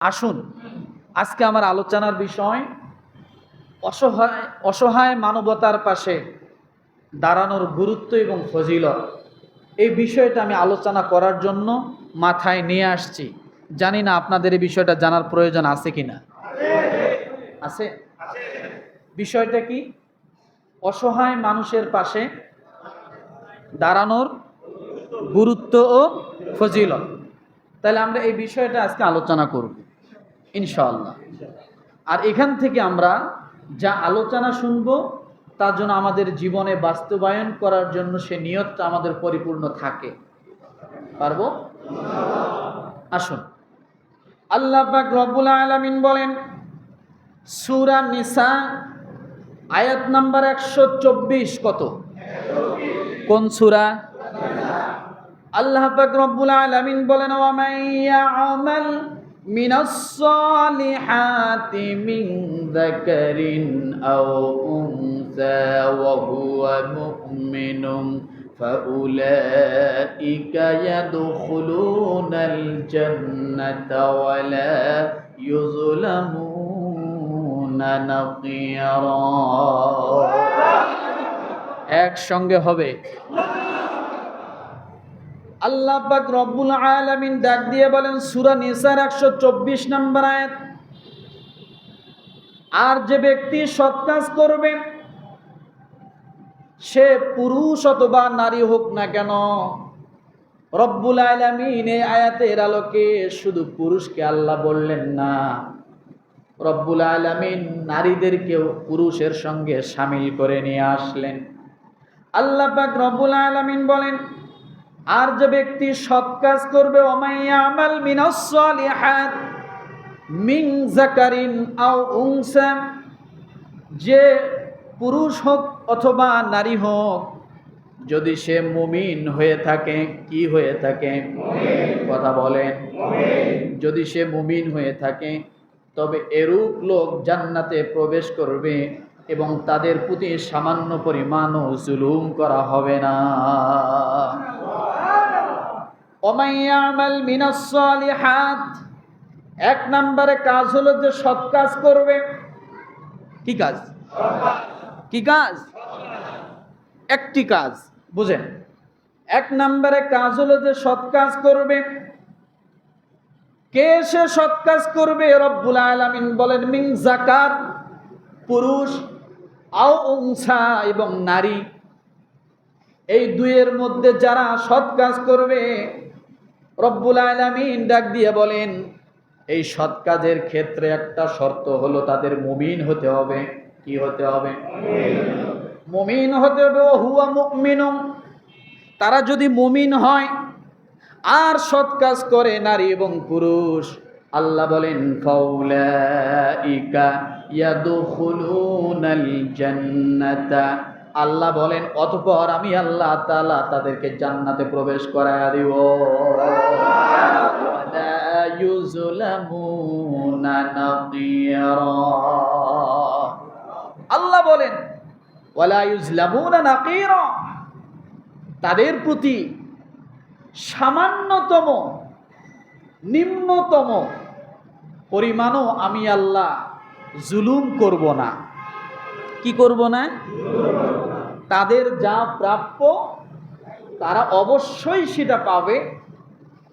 আসুন। আজকে আমার আলোচনার বিষয় অসহায় অসহায় মানবতার পাশে দাঁড়ানোর গুরুত্ব এবং ফজিলত। এই বিষয়টা আমি আলোচনা করার জন্য মাথায় নিয়ে আসছি। জানি না আপনাদের এই বিষয়টা জানার প্রয়োজন আছে কি না আছে? বিষয়টা কি? অসহায় মানুষের পাশে দাঁড়ানোর গুরুত্ব ও ফজিলত। তাহলে আমরা এই বিষয়টা আজকে আলোচনা করব। ইনশাআল্লাহ। আর এখান থেকে আমরা যা আলোচনা শুনব, তার জন্য আমাদের জীবনে বাস্তবায়ন করার জন্য সে নিয়তটা আমাদের পরিপূর্ণ থাকে। পারব? আসুন। আল্লাহ রব্বুল আলামিন বলেন, সূরা নিসা আয়াত নাম্বার একশো চব্বিশ কত? কোন সূরা? আল্লাহ রব্বুল আলামিন বলেন, ওয়া মান ইয়ামাল মিনাস সালিহাতি মিন যাকারিন আও উনসা ওয়া হুয়া মুমিনুন فأولئك يدخلون الجنة ولا يظلمون نقيرا একসঙ্গে হবে আল্লাহ পাক রব্বুল আলামিন ডাক দিয়ে বলেন, সূরা নিসার 124 নম্বর আয়াত। আর যে ব্যক্তি সৎ কাজ করবে, সে পুরুষ অথবা নারী হোক না কেন, রব্বুল আলামিন এই আয়াতের আলোকে শুধু পুরুষকে আল্লাহ বললেন না, রব্বুল আলামিন নারীদেরকেও পুরুষের সঙ্গে সামিল করে নিয়ে আসলেন। আল্লাহ পাক রব্বুল আলামিন বলেন আর যে ব্যক্তি সৎ কাজ করবে যে পুরুষ হোক অথবা নারী হোক, যদি সে মুমিন হয়ে থাকে, কি হয়ে থাকে? কথা বলেন। যদি সে মুমিন হয়ে থাকে, তবে এরূপ লোক জান্নাতে প্রবেশ করবে এবং তাদের প্রতি সামান্য পরিমাণও জুলুম করা হবে না। ওমাইয়ামাল মিনাস সালিহাত। এক নম্বরে কাজ হলো যে সৎ কাজ করবে। কি কাজ? কি কাজ? একটি কাজ, বুঝেন। এক নম্বরে কাজ হলো যে সৎ কাজ করবে। কে সে সৎ কাজ করবে? রব্বুল আলামিন বলেন, মিন জাকাত পুরুষ আও উংসা এবং নারী। এই দুইয়ের মধ্যে যারা সৎ কাজ করবে রব্বুল আলামিন ডাক দিয়ে বলেন, এই সৎ কাজের ক্ষেত্রে একটা শর্ত হলো তাদের মুমিন হতে হবে। কি হতে হবে? মুমিন হতে হবে হুয়া মুমিনুম তারা যদি মুমিন হয়, আর সৎ কাজ করে নারী এবং পুরুষ, আল্লাহ বলেন, ফাউলাইকা ইয়াদখুলুনাল জান্নাতা। আল্লাহ বলেন, অতঃপর আমি আল্লাহ তালা তাদেরকে জান্নাতে প্রবেশ করায়া দিব। আল্লাহ বলেন তাদের প্রতি সামান্যতম, নিম্নতম পরিমাণও আমি আল্লাহ জুলুম করব না। কি করব না? তাদের যা প্রাপ্য, তারা অবশ্যই সেটা পাবে।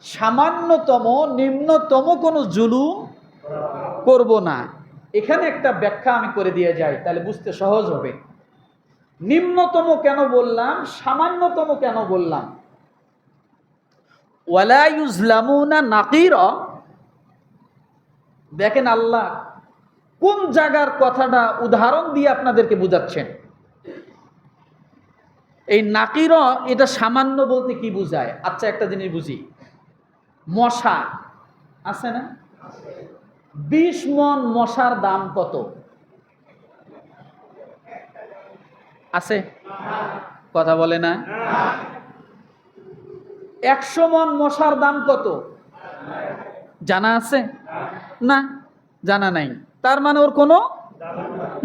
সামান্যতম, নিম্নতম কোনো জুলুম করব না। এখানে একটা ব্যাখ্যা আমি করে দিয়ে যাই, তাহলে বুঝতে সহজ হবে। নিম্নতম কেন বললাম? সামান্যতম কেন বললাম? ওয়ালাইউজলামুনা নাকির। দেখেন আল্লাহ কোন জায়গার কথাটা উদাহরণ দিয়ে আপনাদেরকে বুঝাচ্ছেন? এই নাকির এটা সামান্য বলতে কি বুঝায়? আচ্ছা একটা জিনিস বুঝি। মশা, আছে না? বিশ মন মশার দাম কত? আছে? কথা বলে না? একশো মন মশার দাম কত? জানা আছে? না, জানা নাই। তার মানে ওর কোনো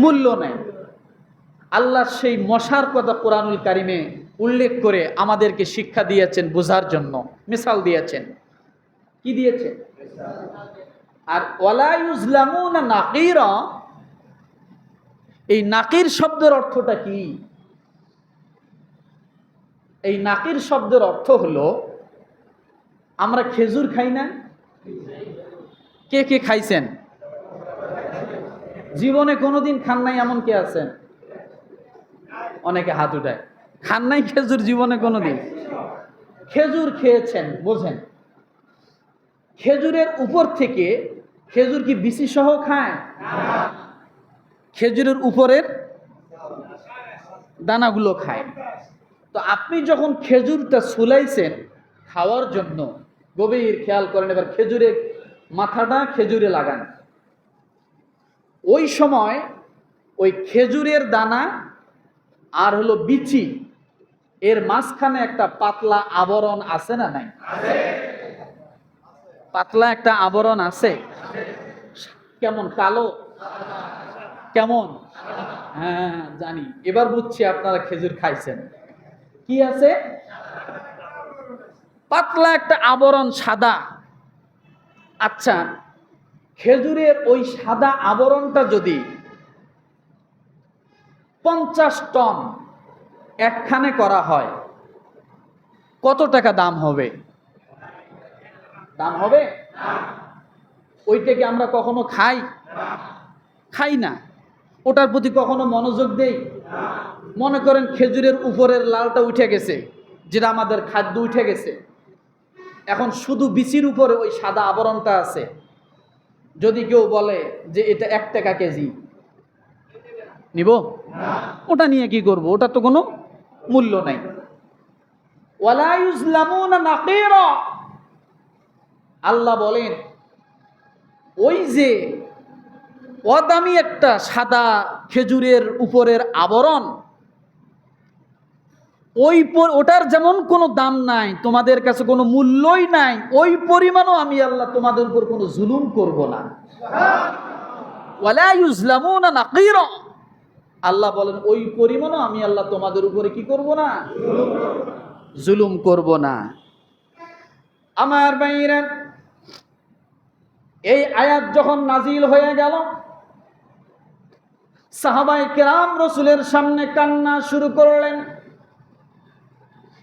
মূল্য নেই। আল্লাহ সেই মশার কথা কোরআনুল কারিমে উল্লেখ করে আমাদেরকে শিক্ষা দিয়েছেন বোঝার জন্য। মিসাল দিয়েছেন। কি দিয়েছেন আর ওয়ালাইউজলামুন নাকির। এই নাকির শব্দের অর্থটা কি? এই নাকির শব্দের অর্থ হলো, আমরা খেজুর খাই না? কে কে খাইছেন? জীবনে কোনোদিন খান নাই এমন কে আছেন অনেকে হাত উঠায়। খান নাই খেজুর জীবনে কোনোদিন? খেজুর খেয়েছেন, বোঝেন। খেজুরের উপর থেকে খেজুর কি বিসি সহ খায়? খেজুরের উপরের দানাগুলো খায়। তো আপনি যখন খেজুরটা সুলাইছেন খাওয়ার জন্য, গভীর খেয়াল করেন, এবার খেজুরের মাথাটা খেজুরে লাগান। ওই সময় ওই খেজুরের দানা আর হলো বিচি, এর মাঝখানে একটা পাতলা আবরণ আছে না নাই? পাতলা একটা আবরণ আছে। কেমন, কালো? কেমন? হ্যাঁ জানি। এবার বুঝছি আপনারা খেজুর খাইছেন। কি আছে? পাতলা একটা আবরণ সাদা। আচ্ছা খেজুরের ওই সাদা আবরণটা যদি পঞ্চাশ টন একখানে করা হয়, কত টাকা দাম হবে? দাম হবে? ওইটাকে আমরা কখনো খাই? খাই না। ওটার প্রতি কখনো মনোযোগ দেই? মনে করেন খেজুরের উপরের লালটা উঠে গেছে, যেটা আমাদের খাদ্য উঠে গেছে। এখন শুধু বিচির উপরে ওই সাদা আবরণটা আছে। যদি কেউ বলে যে এটা এক টাকা কেজি নিব? ওটা নিয়ে কি করব? ওটা তো কোনো মূল্য নাই। আল্লাহ বলেন ওই যে অদামি একটা সাদা খেজুরের উপরের আবরণ ওই ওটার যেমন কোনো দাম নাই, তোমাদের কাছে কোনো মূল্যই নাই, ওই পরিমাণও আমি আল্লাহ তোমাদের উপর কোনো জুলুম করব না। আল্লাহ বলেন, ওই পরিমাণও আমি আল্লাহ তোমাদের উপরে কি করব না? জুলুম করব না। আমার বাইরা এই আয়াত যখন নাজিল হয়ে গেল সাহাবাই কেরাম রসুলের সামনে কান্না শুরু করলেন।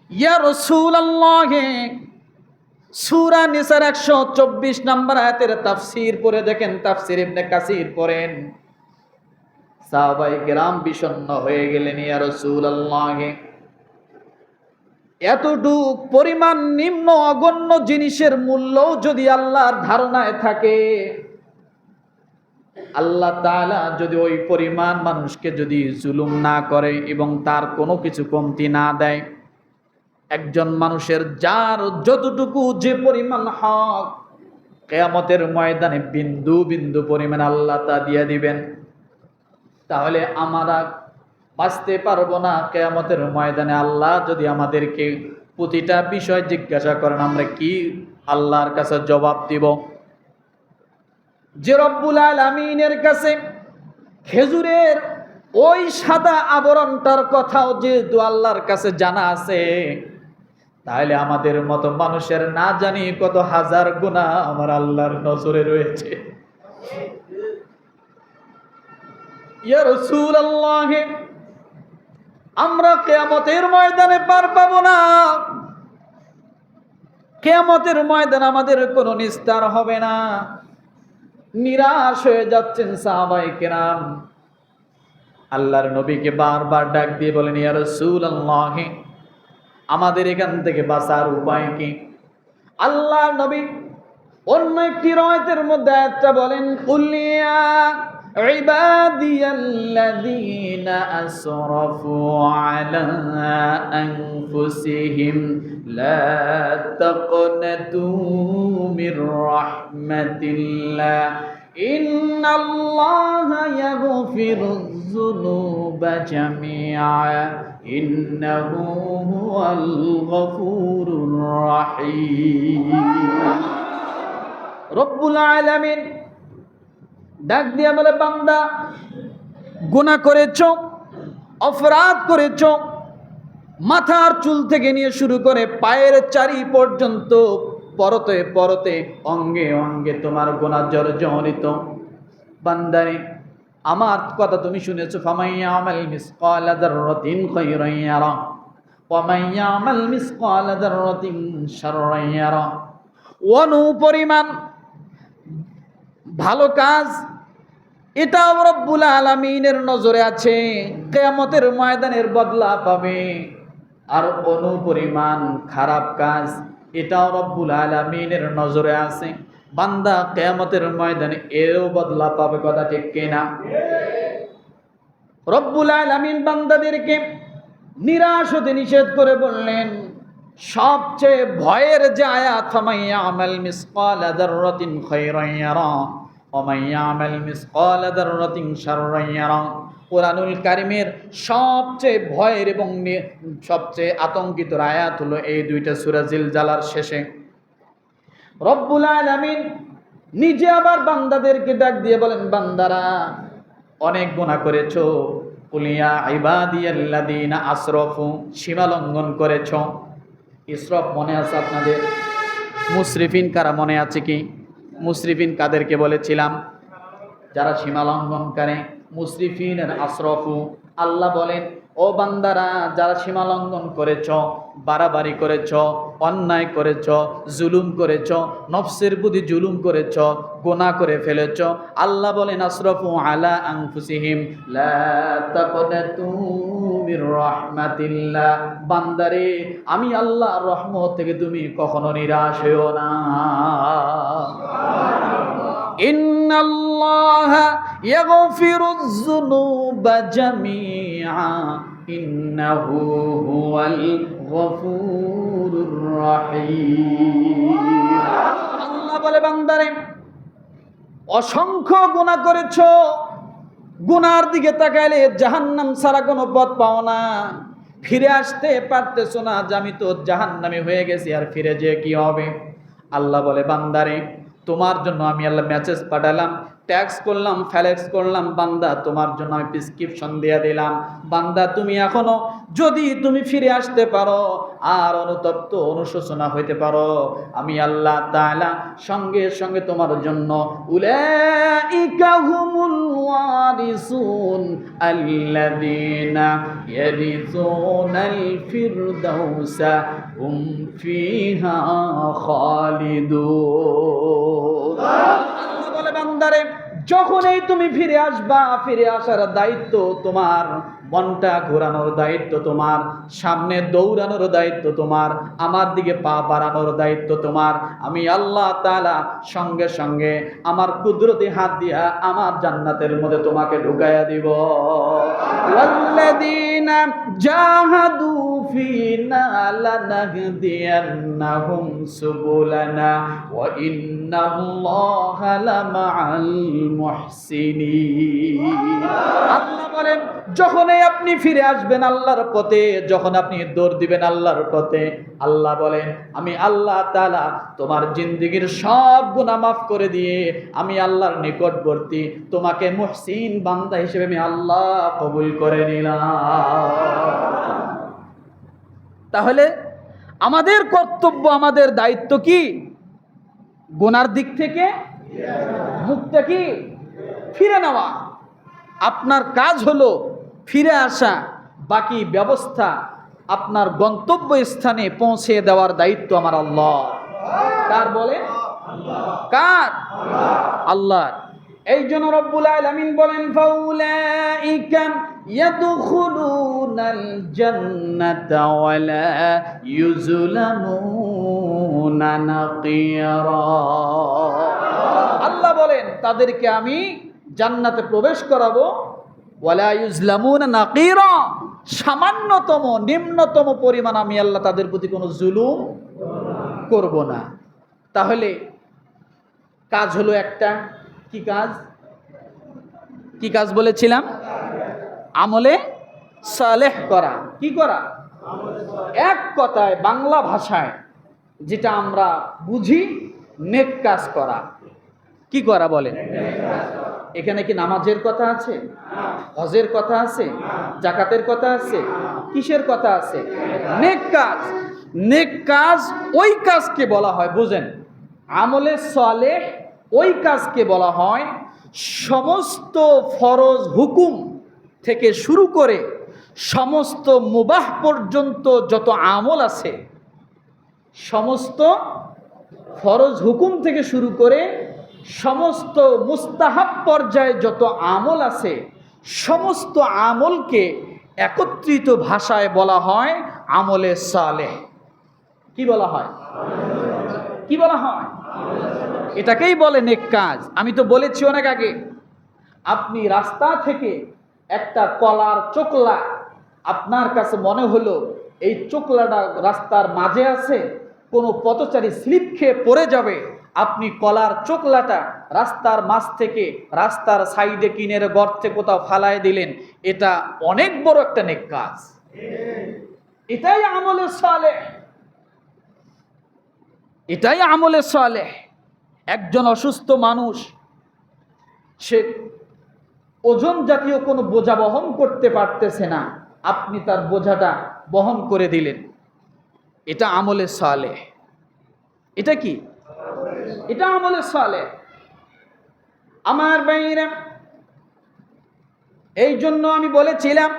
ইয়া রসুল আল্লাহে সুরা নিসার একশো চব্বিশ নম্বর আয়াতের তাফসির পরে দেখেন, তাফসির ইবনে কাসির পড়েন। সাহাবাই কেরাম বিষণ্ণ হয়ে গেলেন, ইয়া রসুল আল্লাহে এতটুক পরিমাণ নিম্ন অগণ্য জিনিসের মূল্য যদি আল্লাহর ধারণায় থাকে, আল্লাহ তাআলা যদি ওই পরিমাণ মানুষকে যদি জুলুম না করে এবং তার কোনো কিছু কমতি না দেয় একজন মানুষের যার যতটুকু যে পরিমাণ হক, কেয়ামতের ময়দানে বিন্দু বিন্দু পরিমাণ আল্লাহ তা দিয়ে দিবেন। তাহলে আমরা বাঁচতে পারব না কেয়ামতের ময়দানে। আল্লাহ যদি আমাদেরকে প্রতিটা বিষয় জিজ্ঞাসা করেন, আমরা কি আল্লাহর কাছে জবাব দিব? যে রব্বুল আলমিনের কাছে খেজুরের ওই সাদা আবরণটার কথাও যেহেতু আল্লাহর কাছে জানা আছে তাহলে আমাদের মতো মানুষের না জানি কত হাজার গুণা আমার আল্লাহর নজরে রয়েছে। আমরা কেয়ামতের ময়দানে পার পাবো না। কেয়ামতের ময়দান আমাদের কোনো নিস্তার হবে না। নিরাশ হয়ে যাচ্ছেন সাহাবাই কেরাম। আল্লাহর নবীকে বারবার ডাক দিয়ে বলেন, ইয়া রসুল আল্লাহ আমাদের এখান থেকে বাঁচার উপায় কি আল্লাহ নবী অন্য একটি রয়তের মধ্যে একটা বলেন কুলিয়া عبادي الذين أسرفوا على أنفسهم لا تقنطوا من رحمة الله إن الله يغفر الذنوب جميعا إنه هو الغفور الرحيم رب العالمين ডাক দিয়া বলে বান্দা গুনাহ করেছ অপরাধ করেছ মাথার চুল থেকে নিয়ে শুরু করে পায়ের চারি পর্যন্ত পরতে পরতে অঙ্গে অঙ্গে তোমার গোনা জর্জরিত। বান্দারে, আমার কথা তুমি শুনেছো ফামাইয়া আমাল মিসকালা যাররাতিন খায়রান ইয়ারা। ওয়া মাইয়া আমাল মিসকালা যাররাতিন শাররান ইয়ারা। অনু পরিমাণ ভালো কাজ, এটাও রব্বুল আলমিনের নজরে আছে। কেয়ামতের ময়দানের বদলা পাবে। আর অনুপরিমাণ খারাপ কাজ এটাও রব্বুল আলমিনের নজরে আছে। বান্দা কেয়ামতের ময়দানে এরও বদলা পাবে কথা ঠিক কিনা? রব্বুল আলমিন বান্দাদেরকে নিরাশ হতে নিষেধ করে বললেন, সবচেয়ে ভয়ের যে আয়াত আমাল মিসকাল দাররাতিন খায়রান ইয়ারা ওমাইয়া আমাল মিসকাল দাররাতিন শাররান ইয়ারা কোরআনুল কারিমের সবচেয়ে ভয়ের এবং সবচেয়ে আতঙ্কিত আয়াত হলো এই দুইটা সূরা জিলজালার শেষে। রব্বুল আলামিন নিজে আবার বান্দাদেরকে ডাক দিয়ে বলেন, বান্দারা, অনেক গুনাহ করেছ। কুলিয়া ইবাদিয়াল্লাযীনা আসরাফু, সীমা লঙ্ঘন করেছ। ইসরফ মনে আছে আপনাদের? মুসরিফিন কারা মনে আছে কি? মুসরিফিন কাদেরকে বলেছিলাম, যারা সীমা লঙ্ঘন করে মুসরিফিন আশরফু, আল্লাহ বলেন, ও বান্দারা, যারা সীমা লঙ্ঘন করেছ, বাড়াবাড়ি করেছ, অন্যায় করেছ, জুলুম করেছ, নফসের বুদ্ধি জুলুম করেছ, গোনা করে ফেলেছ, আল্লাহ বলেন, আশরফু আলা আনফুসিহিম, লা তাকনাতু মির রাহমাতিল্লাহ। বান্দারে, আমি আল্লাহ রহমত থেকে তুমি কখনো নিরাশ হও না। إن الله يغفر الذنوب جميعا إنه هو الغفور الرحيم আল্লাহ বলে বান্দারে অসংখ্য গুনাহ করেছো গুনার দিকে তাকাইলে জাহান্নাম ছাড়া কোনো পথ পাও না ফিরে আসতে পারতেছো না যে আমি তো জাহান্নামে হয়ে গেছি আর ফিরে যেয়ে কি হবে আল্লাহ বলে বান্দারে তোমার জন্য আমি আল্লাহ মেসেজ পাঠালাম ট্যাক্স করলাম ফ্যালেক্স করলাম, বান্দা, তোমার জন্য আমি প্রেসক্রিপশন দিয়ে দিলাম। বান্দা, তুমি এখনও যদি তুমি ফিরে আসতে পারো, আর অনুতপ্ত, অনুশোচনা হইতে পারো, আমি আল্লাহ তাআলা সঙ্গে সঙ্গে তোমার জন্য উলাইকা হুমুল ওয়ারিসুন খালিদুন। যখনই তুমি ফিরে আসবা, ফিরে আসার দায়িত্ব তোমার, বনটা ঘোরানোর দায়িত্ব তোমার, সামনে দৌড়ানোর দায়িত্ব তোমার, আমার দিকে পা বাড়ানোর দায়িত্ব তোমার, আমি আল্লাহ তালা সঙ্গে সঙ্গে আমার কুদরতি হাত দিয়া আমার জান্নাতের মধ্যে তোমাকে ঢুকাইয়া দিব। জাহাদু فينا لنهدينهم سبلنا وإن الله لمع المحسنين আল্লাহ বলেন যখনই আপনি ফিরে আসবেন আল্লাহর পথে যখন আপনি দৌড় দিবেন আল্লাহর পথে আল্লাহ বলেন আমি আল্লাহ তাআলা তোমার জিন্দগির সব গুনাহ মাফ করে দিয়ে আমি আল্লাহর নিকটবর্তী তোমাকে মুহসিন বান্দা হিসেবে আমি আল্লাহ কবুল করে নিলাম তাহলে আমাদের কর্তব্য আমাদের দায়িত্ব কি? গোনার দিক থেকে মুখটা কি? ফিরে নেওয়া। আপনার কাজ হলো ফিরে আসা বাকি ব্যবস্থা আপনার গন্তব্য স্থানে পৌঁছে দেওয়ার দায়িত্ব আমার আল্লাহ। কার বলে? কার? আল্লাহ। এই জন্য রব্বুল আলামিন বলেন, ফাউলাইকা ইয়াদখুলুনাল জান্নাতা ওয়ালা ইউজলামুনা নাকিরা। আল্লাহ বলেন, তাদেরকে আমি জান্নাতে প্রবেশ করাবো, ওয়ালা ইউজলামুনা নাকিরা। সামান্যতম, নিম্নতম পরিমাণ আমি আল্লাহ তাদের প্রতি কোনো জুলুম করব না। তাহলে কাজ হলো একটা কি কাজ? কি কাজ বলেছিলাম? আমলে সালেহ করা। কি করা? এক কথায় বাংলা ভাষায় যেটা আমরা বুঝি, নেক কাজ করা। কি করা বলেন? এখানে কি নামাজের কথা আছে? হজের কথা আছে? জাকাতের কথা আছে? কিসের কথা আছে? নেক কাজ। নেক কাজ ওই কাজকে বলা হয়, বুঝেন। আমলে সলে ওই কাজকে বলা হয় সমস্ত ফরজ হুকুম থেকে শুরু করে সমস্ত মুবাহ পর্যন্ত যত আমল আছে, সমস্ত ফরজ হুকুম থেকে শুরু করে সমস্ত মুস্তাহাব পর্যায়ে যত আমল আছে, সমস্ত আমলকে একত্রিত ভাষায় বলা হয় আমলে সালেহ। কি বলা হয়? কি বলা হয়? এটাকেই বলে নেক কাজ। আমি তো বলেছি অনেক আগে, আপনি রাস্তা থেকে একটা কলার চোকলা, আপনার কাছে মনে হলো এই চোকলাটা রাস্তার মাঝে আছে, কোনো পথচারী স্লিপ খেয়ে পড়ে যাবে, আপনি কলার চোকলাটা রাস্তার মাঝ থেকে, রাস্তার সাইডে কিনের গর্তে কোথাও ফালায় দিলেন, এটা অনেক বড় একটা নেক কাজ। এটাই আমলে সালে। এটাই আমলে সালে। একজন অসুস্থ মানুষ, সে ওজন জাতীয় কোনো বোঝা বহন করতে পারতেছে না। আপনি তার বোঝাটা বহন করে দিলেন। এটা আমলে সালে। এটা কি? এটা আমলে সালে। আমার বাইরে এই জন্য আমি বলেছিলাম,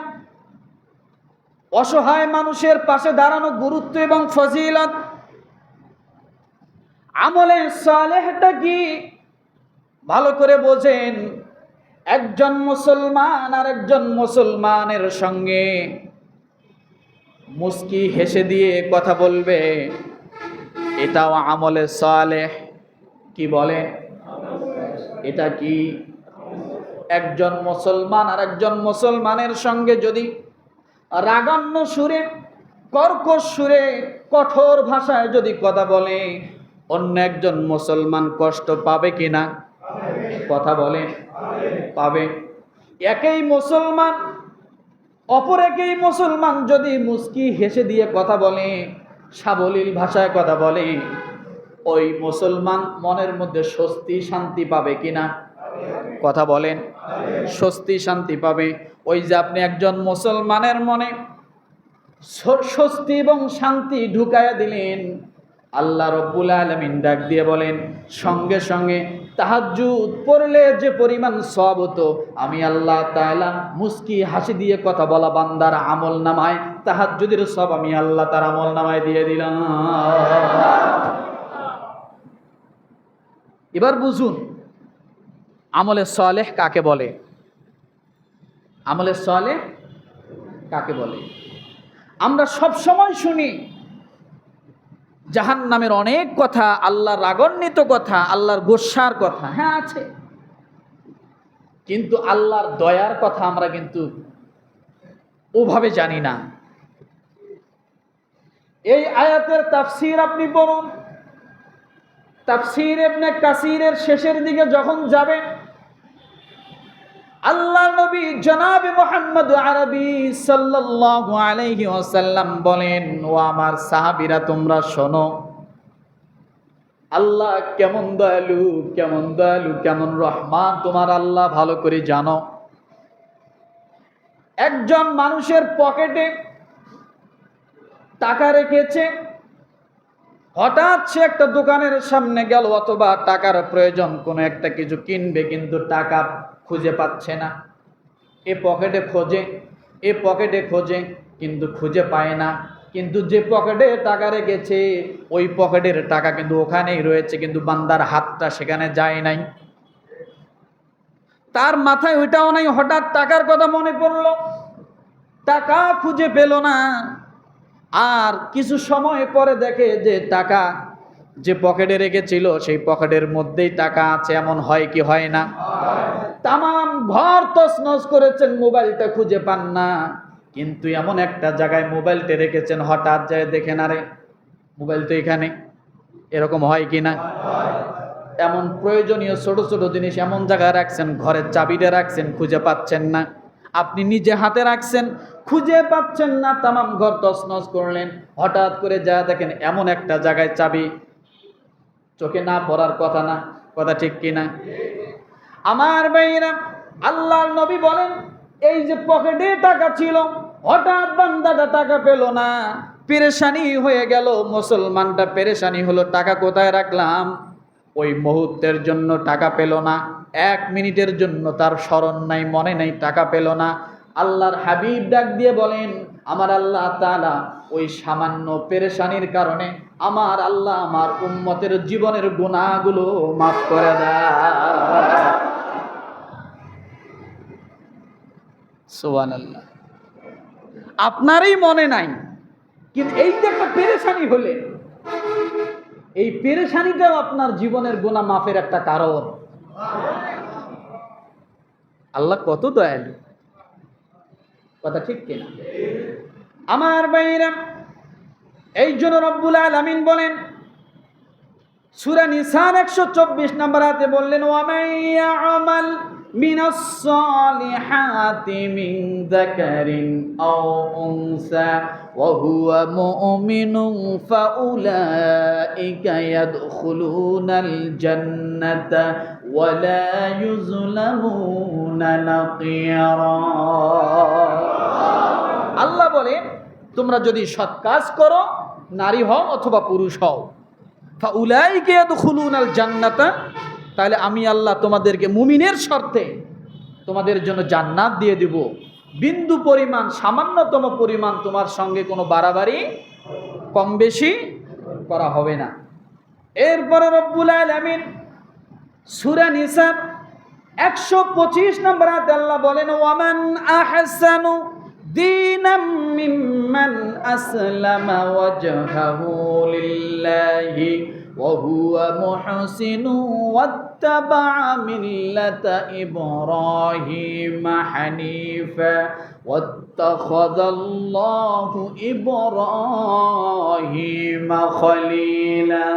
অসহায় মানুষের পাশে দাঁড়ানো গুরুত্ব এবং ফজিলত আমলে সালেহটা কি? ভালো করে বোঝেন। একজন মুসলমান আর একজন মুসলমানের সঙ্গে মুস্কি হেসে দিয়ে কথা বলবে। এটাও আমলে সালেহ। কি বলে? এটা কি? একজন মুসলমান আর একজন মুসলমানের সঙ্গে যদি রাগান্য সুরে, কর্কশ সুরে, কঠোর ভাষায় যদি কথা বলে অন্য একজন মুসলমান কষ্ট পাবে কিনা? কথা বলে পাবে। একই মুসলমান, অপর একই মুসলমান। যদি মুস্কি হেসে দিয়ে কথা বলে, সাবলীল ভাষায় কথা বলে, ওই মুসলমান মনের মধ্যে স্বস্তি, শান্তি পাবে কিনা? কথা বলেন। স্বস্তি, শান্তি পাবে। ওই যে আপনি একজন মুসলমানের মনে স্বস্তি এবং শান্তি ঢুকাইয়া দিলেন আল্লাহ রব্বুল আলমিন ডাক দিয়ে বলেন, সঙ্গে সঙ্গে তাহাজ্জুদ পড়লে যে পরিমাণ সব হতো, আমি আল্লাহ তাআলা মুস্কি হাসি দিয়ে কথা বলা বান্দার আমল নামায়, তাহাজ্জুদের সব আমি আল্লাহ তার আমল নামায় দিয়ে দিলাম। এবার বুঝুন, আমলে সালেহ কাকে বলে? আমলে সালেহ কাকে বলে? আমরা সব সময় শুনি জাহান নামের অনেক কথা, আল্লাহর রাগান্বিত কথা, আল্লাহর গোসার কথা হ্যাঁ আছে। কিন্তু আল্লাহর দয়ার কথা আমরা কিন্তু ওভাবে জানি না। এই আয়াতের তাফসির আপনি বলুন তাফসির ইবনে কাসিরের শেষের দিকে যখন যাবেন, আল্লাহ নবী জনাব মোহাম্মদ আরবি সাল্লাল্লাহু আলাইহি ওয়াসাল্লাম বলেন, ও আমার সাহাবীরা, তোমরা শোনো, আল্লাহ কেমন দয়ালু কেমন দয়ালু, কেমন রহমান, তোমার আল্লাহ ভালো করে জানো। একজন মানুষের পকেটে টাকা রেখেছে, হঠাৎ সে একটা দোকানের সামনে গেল, অথবা টাকার প্রয়োজন, কোনো একটা কিছু কিনবে, কিন্তু টাকা খুঁজে পাচ্ছে না। এ পকেটে খোঁজে, এ পকেটে খোঁজে, কিন্তু খুঁজে পায় না। কিন্তু যে পকেটে টাকা রেখেছে, ওই পকেটের টাকা কিন্তু ওখানেই রয়েছে, কিন্তু বান্দার হাতটা সেখানে যায় নাই। তার মাথায় ওইটাও নাই, হঠাৎ টাকার কথা মনে পড়ল। টাকা খুঁজে পেল না। আর কিছু সময় পরে দেখে যে টাকা যে পকেটে রেখেছিল, সেই পকেটের মধ্যেই টাকা আছে, এমন হয় কি হয় না? তাম ঘর তছনছ করেছেন, মোবাইলটা খুঁজে পান না। কিন্তু এমন একটা জায়গায় মোবাইলটা রেখেছেন, হঠাৎ যায় দেখেন, আরে, মোবাইল তো এখানে। এরকম হয় কি না? এমন প্রয়োজনীয় ছোট ছোট জিনিস এমন জায়গায় রাখছেন, ঘরের চাবিটা রাখছেন, খুঁজে পাচ্ছেন না। আপনি নিজে হাতে রাখছেন, খুঁজে পাচ্ছেন না, তামাম ঘর তছনছ করলেন। হঠাৎ করে যা দেখেন, এমন একটা জায়গায় চাবি চোখে না পড়ার কথা না, কথা ঠিক কিনা? আমার ভাইরা আল্লাহর নবী বলেন, এই যে পকেটে টাকা ছিল, হঠাৎ বান্দাটা টাকা পেল না। পেরেশানি হয়ে গেল, মুসলমানটা পেরেশানি হলো, টাকা কোথায় রাখলাম? ওই মুহূর্তের জন্য টাকা পেল না, এক মিনিটের জন্য তার স্মরণ নাই, মনে নাই, টাকা পেল না। আল্লাহর হাবিব ডাক দিয়ে বলেন আমার আল্লাহ তাআলা ওই সামান্য পেরেশানির কারণে আমার আল্লাহ আমার উম্মতের জীবনের গুণাগুলো মাফ করে দেয়। আপনারই মনে নাই, কিন্তু এই যে একটা পেরেশানি হলে, এই পেরেশানিটাও আপনার জীবনের গুণা মাফের একটা কারণ। আল্লাহ কত দয়ালু। কথা ঠিক কিনা? আমার বাইরা এই জন্য রব্বুল আলামিন বলেন, সূরা নিসার 124 নম্বর আয়াতে বললেন আমাল মিন যাকারিন আও উনসা, ওয়া হুয়া মুমিনুন ফাউলাইকা ইয়াদখুলুনাল জান্নাতা ওয়া লা ইউজলামুনা নাকিরা। আল্লাহ বলেন, তোমরা যদি সৎ কাজ করো, নারী হও অথবা পুরুষ হও। ফাউলাইকে ইয়াদখুলুন আল জান্নাতা, তাহলে আমি আল্লাহ তোমাদেরকে মুমিনের শর্তে তোমাদের জন্য জান্নাত দিয়ে দিব। বিন্দু পরিমাণ, সামান্যতম পরিমাণ তোমার সঙ্গে কোনো বাড়াবাড়ি কম বেশি করা হবে না। এরপরে রব্বুল আলামিন সূরা নিসার একশো পঁচিশ নম্বর আল্লাহ বলেন, ওয়ামান আহসানু دينا ممن أسلم وجهه لله وهو محسن واتبع ملة إبراهيم حنيفا واتخذ الله إبراهيم خليلا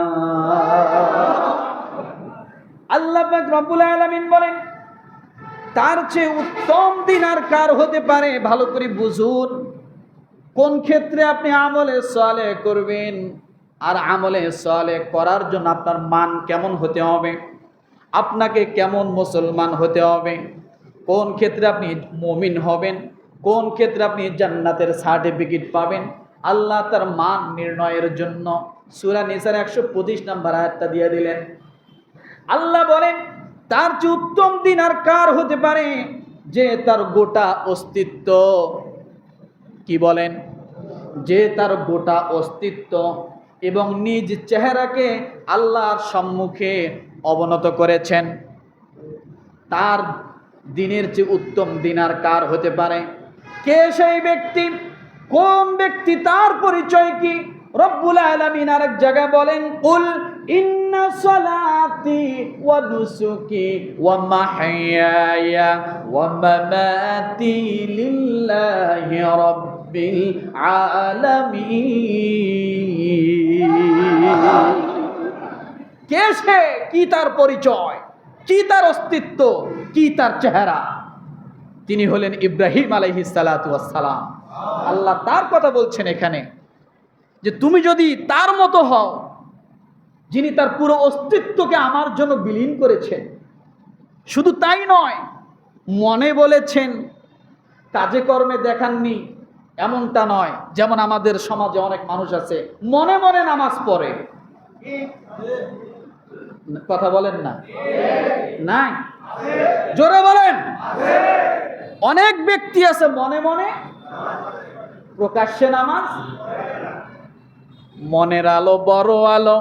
الله بك رب العالمين بولين তার চেয়ে উত্তম দিন আর কার হতে পারে? ভালো করে বুঝুন। কোন ক্ষেত্রে আপনি আমলে সলে করবেন? আর আমলে সলে করার জন্য আপনার মান কেমন হতে হবে? আপনাকে কেমন মুসলমান হতে হবে? কোন ক্ষেত্রে আপনি মমিন হবেন? কোন ক্ষেত্রে আপনি জান্নাতের সার্টিফিকেট পাবেন? আল্লাহ তার মান নির্ণয়ের জন্য সুরা নিসার একশো পঁচিশ নাম্বার আয়াতটা দিয়ে দিলেন। আল্লাহ বলেন তার যে উত্তম দিন আর কার হতে পারে? যে তার গোটা অস্তিত্ব। কি বলেন? যে তার গোটা অস্তিত্ব এবং নিজ চেহারাকে আল্লাহর সম্মুখে অবনত করেছেন। তার দিনের যে উত্তম দিন আর কার হতে পারে? কে সেই ব্যক্তি? কোন ব্যক্তি? তার পরিচয় কি? রব্বুল আলামিন আরেক জায়গায় বলেন, কুল ইন্না সালাতি ওয়া নুসুকি ওয়া মাহইয়ায়া ওয়া মামাতি লিল্লাহি রাব্বিল আলামিন। কে সে? কি তার পরিচয়? কি তার অস্তিত্ব? কি তার চেহারা? তিনি হলেন ইব্রাহিম ওয়াস সালাম। আল্লাহ তার কথা বলছেন এখানে যে তুমি যদি তার মতো হও যিনি তার পুরো অস্তিত্বকে আমার জন্য বিলীন করেছেন। শুধু তাই নয়, মনে বলেছেন, কাজে কর্মে দেখাননি, এমনটা নয়, যেমন আমাদের সমাজে অনেক মানুষ আছে, মনে মনে নামাজ পড়ে। কথা বলেন না? নাই? জোরে বলেন। অনেক ব্যক্তি আছে মনে মনে, প্রকাশ্যে নামাজ, মনের আলো বড় আলো।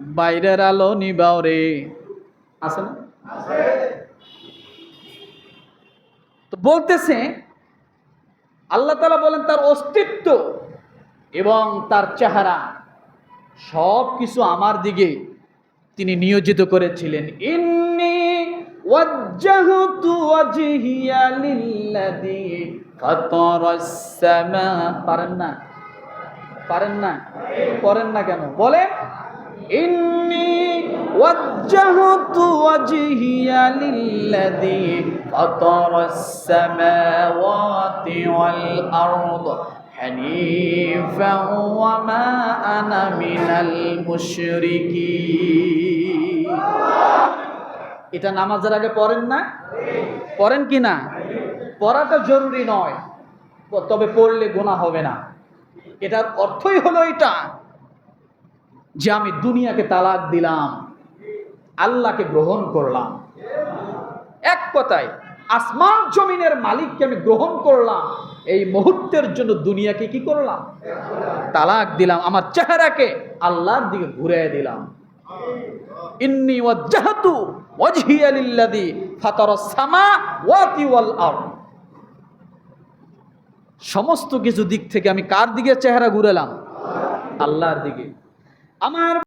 বাইরের আলো নিবাও রে। আছে না? তো বলতেছে, আল্লাহ তালা বলেন তার অস্তিত্ব এবং তার চেহারা সব কিছু আমার দিকে তিনি নিয়োজিত করেছিলেন। ইন্নি পারেন না? পারেন না? করেন না কেন? বলেন। ইন্নি ওয়াজ্জাহতু ওয়াজহিয়া লিল্লাযী ফাতারাস সামাওয়াতি ওয়াল আরদ حنيفا وما أنا من المشركين এটা নামাজের আগে পড়েন না পড়েন কি না পড়াটা জরুরি নয় তবে পড়লে গোনা হবে না এটার অর্থই হলো এটা যে আমি দুনিয়াকে তালাক দিলাম, আল্লাহকে গ্রহণ করলাম। এক কথায়, আসমান জমিনের মালিককে আমি গ্রহণ করলাম, এই মুহূর্তের জন্য দুনিয়াকে কি করলাম? তালাক দিলাম, আমার চেহারাকে আল্লাহর দিকে ঘুরে দিলাম। ইন্নি ওয়াজ্জাহাতু ওয়াজহিয়া লিল্লাযী ফাতারাস সামাওয়াতি ওয়াল আরদ। সমস্ত কিছু দিক থেকে আমি কার দিকে চেহারা ঘুরালাম? আল্লাহর দিকে। আমার